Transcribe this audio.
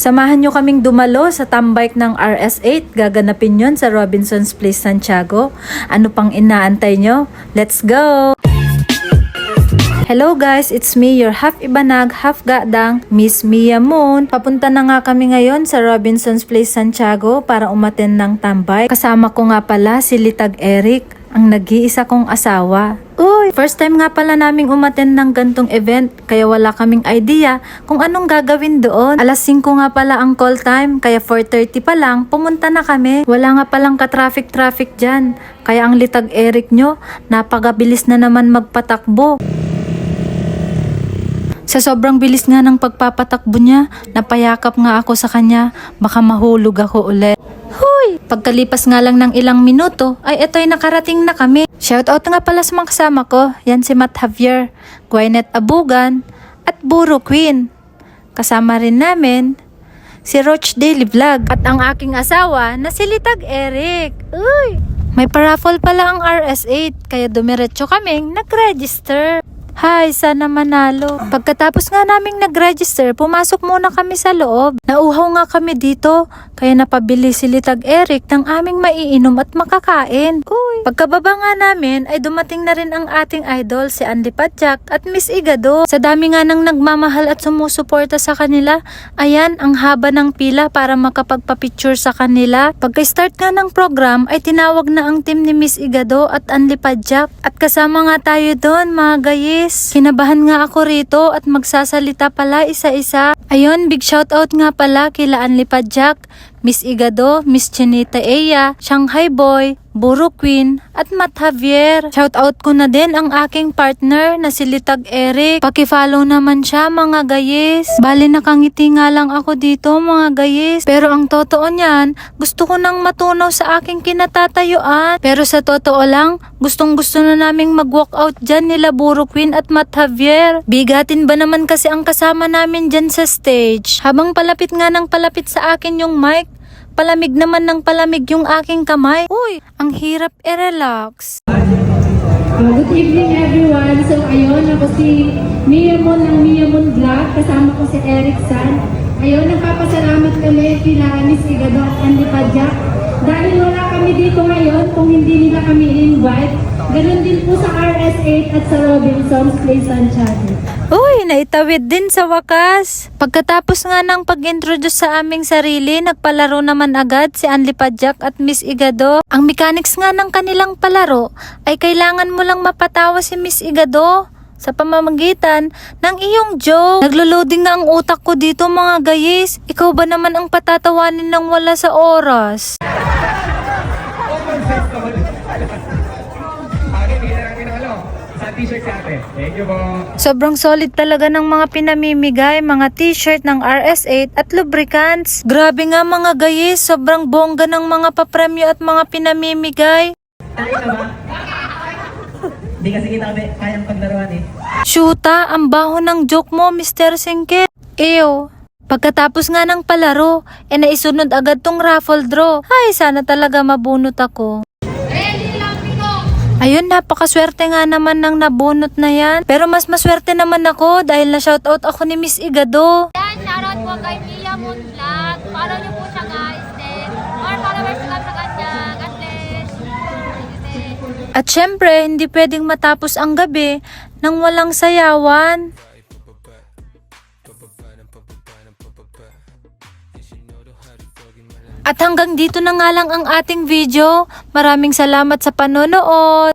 Samahan nyo kaming dumalo sa tambike ng RS8. Gaganapin yon sa Robinson's Place, Santiago. Ano pang inaantay nyo? Let's go! Hello guys, it's me, your half Ibanag, half Gadang, Miss Mia Moon. Papunta na nga kami ngayon sa Robinson's Place, Santiago para umaten ng tambay. Kasama ko nga pala si Litag Eric, ang nag-iisa kong asawa. Uy, first time nga pala naming umaten ng gantong event, kaya wala kaming idea kung anong gagawin doon. Alas 5 nga pala ang call time, kaya 4.30 pa lang, pumunta na kami. Wala nga palang ka-traffic-traffic dyan, kaya ang Litag Eric nyo, napagabilis na naman magpatakbo. Sa sobrang bilis nga ng pagpapatakbo niya, napayakap nga ako sa kanya, baka mahulog ako ulit. Pagkalipas nga lang ng ilang minuto, ay eto'y nakarating na kami. Shoutout nga pala sa mga kasama ko, yan si Matt Javier, Gwyneth Abugan, at Buro Queen. Kasama rin namin, si Roach Daily Vlog, at ang aking asawa na si Litag Eric. Uy! May paraffle pala ang RS8, kaya dumiretso kaming nag-register. Hi, sana manalo. Pagkatapos nga naming nag-register, pumasok muna kami sa loob. Nauhaw nga kami dito, kaya napabili si Litag Eric ng aming maiinom at makakain. Uy. Pagkababa nga namin, ay dumating na rin ang ating idol, si Andy Padjak at Miss Igado. Sa dami nga nang nagmamahal at sumusuporta sa kanila, ayan, ang haba ng pila para makapagpa-picture sa kanila. Pagka-start nga ng program, ay tinawag na ang team ni Miss Igado at Andy Padjak. At kasama nga tayo doon, mga gayis. Kinabahan nga ako rito at magsasalita pala isa-isa. Ayun, big shoutout nga pala kila Anli Padjak, Miss Igado, Miss Chinita Eya, Shanghai Boy, Buro Queen, at Matt Javier. Shoutout ko na din ang aking partner na si Litag Eric. Pakifollow naman siya mga gayes. Bali nakangiti nga lang ako dito mga gayes. Pero ang totoo niyan, gusto ko nang matunaw sa aking kinatatayuan. Pero sa totoo lang, gustong gusto na naming mag-walkout dyan nila Buro Queen at Matt Javier. Bigatin ba naman kasi ang kasama namin dyan sa stage? Habang palapit nga ng palapit sa akin yung mic, palamig naman ng palamig yung aking kamay. Uy, ang hirap i-relax. Good evening everyone. So ayun, ako si Mia Mon ng Mia Mon Vlog. Kasama ko si Eric San. Ayun, nagpapasalamat kami kila Miss Igado at Andy Padjak. Dahil wala kami dito ngayon kung hindi nila kami invite. Ganon din po sa RS8 at sa Robinson's Place Santiago. Uy, naitawid din sa wakas. Pagkatapos nga ng pag-introduce sa aming sarili, nagpalaro naman agad si Anli Padjak at Miss Igado. Ang mechanics nga ng kanilang palaro ay kailangan mo lang mapatawa si Miss Igado sa pamamagitan ng iyong joke. Naglo-loading nga ang utak ko dito mga gayis. Ikaw ba naman ang patatawanin ng wala sa oras? T-shirt ate. Thank you po. Sobrang solid talaga ng mga pinamimigay, mga t-shirt ng RS8 at lubricants. Grabe nga mga gayis, sobrang bongga ng mga papremyo at mga pinamimigay. Tayo na ba? Hindi kasi kita kayang paglaruan eh. Shoota, ang baho ng joke mo, Mr. Singkit. Ew. Pagkatapos nga ng palaro, e naisunod agad tong raffle draw. Ay, sana talaga mabunot ako. Ayun, napakaswerte nga naman ng nabunot na yan. Pero mas maswerte naman ako dahil na shoutout ako ni Miss Igado. Yan, shoutout po kay Mia Moon Vlog. Follow niyo po siya guys. Then, more followers lang sa kanya. God bless. At syempre, hindi pwedeng matapos ang gabi nang walang sayawan. At hanggang dito na nga lang ang ating video. Maraming salamat sa panonood.